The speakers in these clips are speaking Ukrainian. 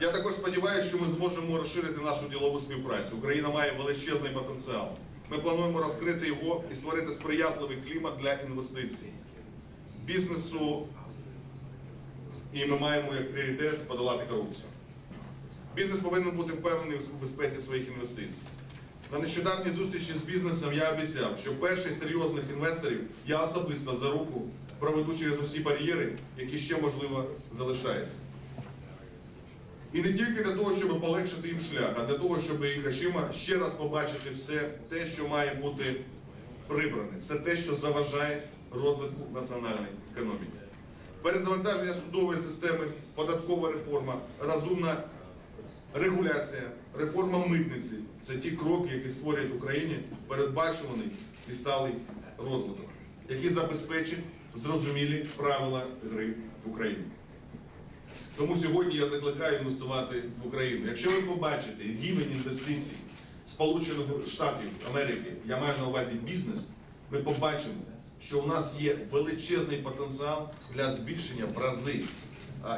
Я також сподіваюся, що ми зможемо розширити нашу ділову співпрацю. Україна має величезний потенціал. Ми плануємо розкрити його і створити сприятливий клімат для інвестицій, бізнесу, і ми маємо як пріоритет подолати корупцію. Бізнес повинен бути впевнений у безпеці своїх інвестицій. На нещодавній зустрічі з бізнесом я обіцяв, що перших серйозних інвесторів я особисто за руку проведу через усі бар'єри, які ще можливо залишаються. І не тільки для того, щоб полегшити їм шлях, а для того, щоб їх очима ще раз побачити все те, що має бути прибране, все те, що заважає розвитку національної економіки. Перезавантаження судової системи, податкова реформа, розумна регуляція, реформа митниці це ті кроки, які створюють Україні передбачуваний і сталий розвиток, які забезпечать зрозумілі правила гри в Україні. Тому сьогодні я закликаю інвестувати в Україну. Якщо ви побачите рівень інвестицій Сполучених Штатів Америки, я маю на увазі бізнес, ми побачимо, що у нас є величезний потенціал для збільшення в рази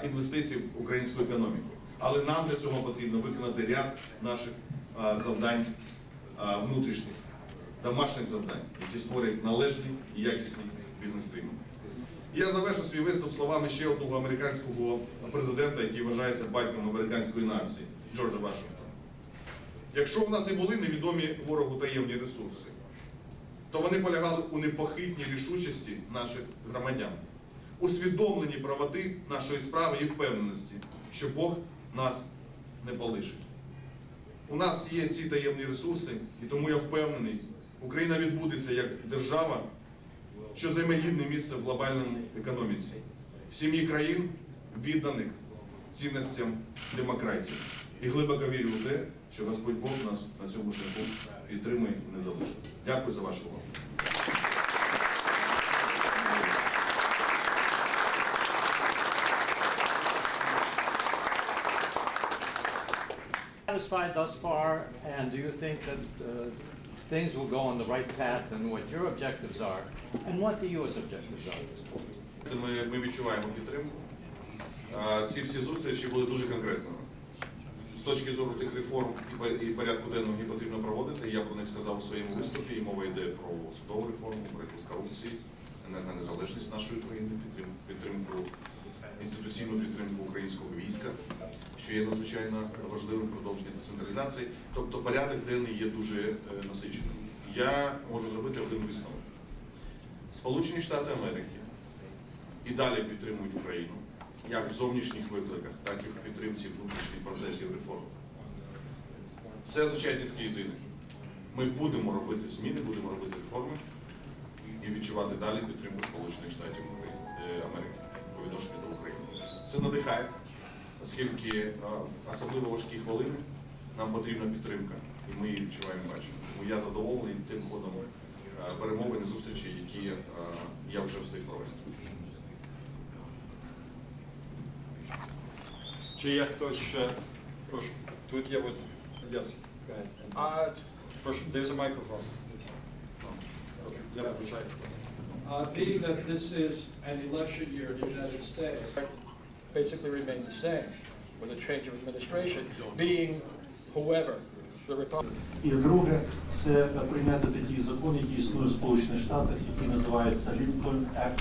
інвестицій в українську економіку. Але нам для цього потрібно виконати ряд наших завдань внутрішніх, домашніх завдань, які створюють належний і якісний бізнес-клімат. Я завершу свій виступ словами ще одного американського президента, який вважається батьком американської нації Джорджа Вашингтона. Якщо в нас і були невідомі ворогу таємні ресурси, то вони полягали у непохитній рішучості наших громадян, усвідомленні правоти нашої справи і впевненості, що Бог нас не полишить. У нас є ці таємні ресурси, і тому я впевнений, Україна відбудеться як держава, що займе гідне місце в глобальному економіці, в сім'ї країн, відданих цінностям демократії. І глибоко вірю в те, що Господь Бог нас на цьому шляху підтримує і не залишить. Дякую за вашу увагу. satisfied thus far, and do you think that uh, things will go on the right path and what your objectives are, and what the U.S. objectives are? Ми, ми відчуваємо підтримку. А, Ці всі зустрічі були дуже конкретними. З точки зору тих реформ і і порядку денного, які потрібно проводити, я про них сказав у своєму виступі, і мова йде про судову реформу, боротьбу з корупцією, енергонезалежність нашої країни, підтримку, підтримку інституційну підтримку українського війська, що є надзвичайно важливим продовження децентралізації. Тобто порядок денний є дуже е, насиченим. Я можу зробити один висновок. Сполучені Штати Америки і далі підтримують Україну як в зовнішніх викликах, так і в підтримці внутрішніх процесів реформ. Це означає тільки єдине. Ми будемо робити зміни, будемо робити реформи і відчувати далі підтримку Сполучених Штатів Це надихає, оскільки е, в особливо важкі хвилини нам потрібна підтримка, і ми її відчуваємо бачимо. Тому я задоволений тим ходом е, перемовин і зустрічей, які е, я вже встиг провести. Чи є хтось ще? Прошу. Тут є. Yes. Go ahead. Uh, Прошу, there's a microphone. Я вибачаю. uh, Being that this is an election year in the United States, basically remain the same with a change of administration, being whoever, the Republican. І друге, це прийняти такий закон, який існує в Сполучених Штатах, який називається Lincoln Act,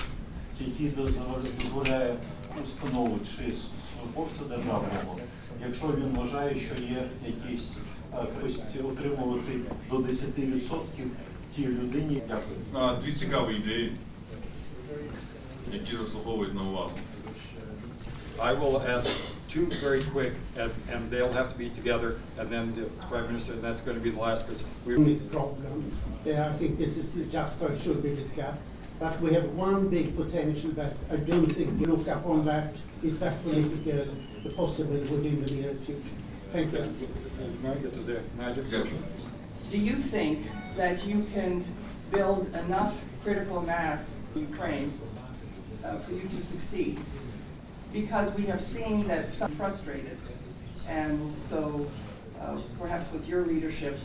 який дозволяє- установу чи службовця державного, якщо він вважає, що є якісь е, хтось отримувати до 10% тій людині. Дякую. А, Дві цікаві ідеї, які заслуговують на увагу. I will ask two very quick, and, and they'll have to be together, and then the Prime Minister, and that's gonna be the last, because we, big problem. Yeah, I think this is just how it should be discussed. But we have one big potential that I don't think we look upon that is that political possible within the nearest future. Thank you. There? Do you think that you can build enough critical mass in Ukraine uh, for you to succeed? Because we have seen that some frustrated, and so uh, perhaps with your leadership,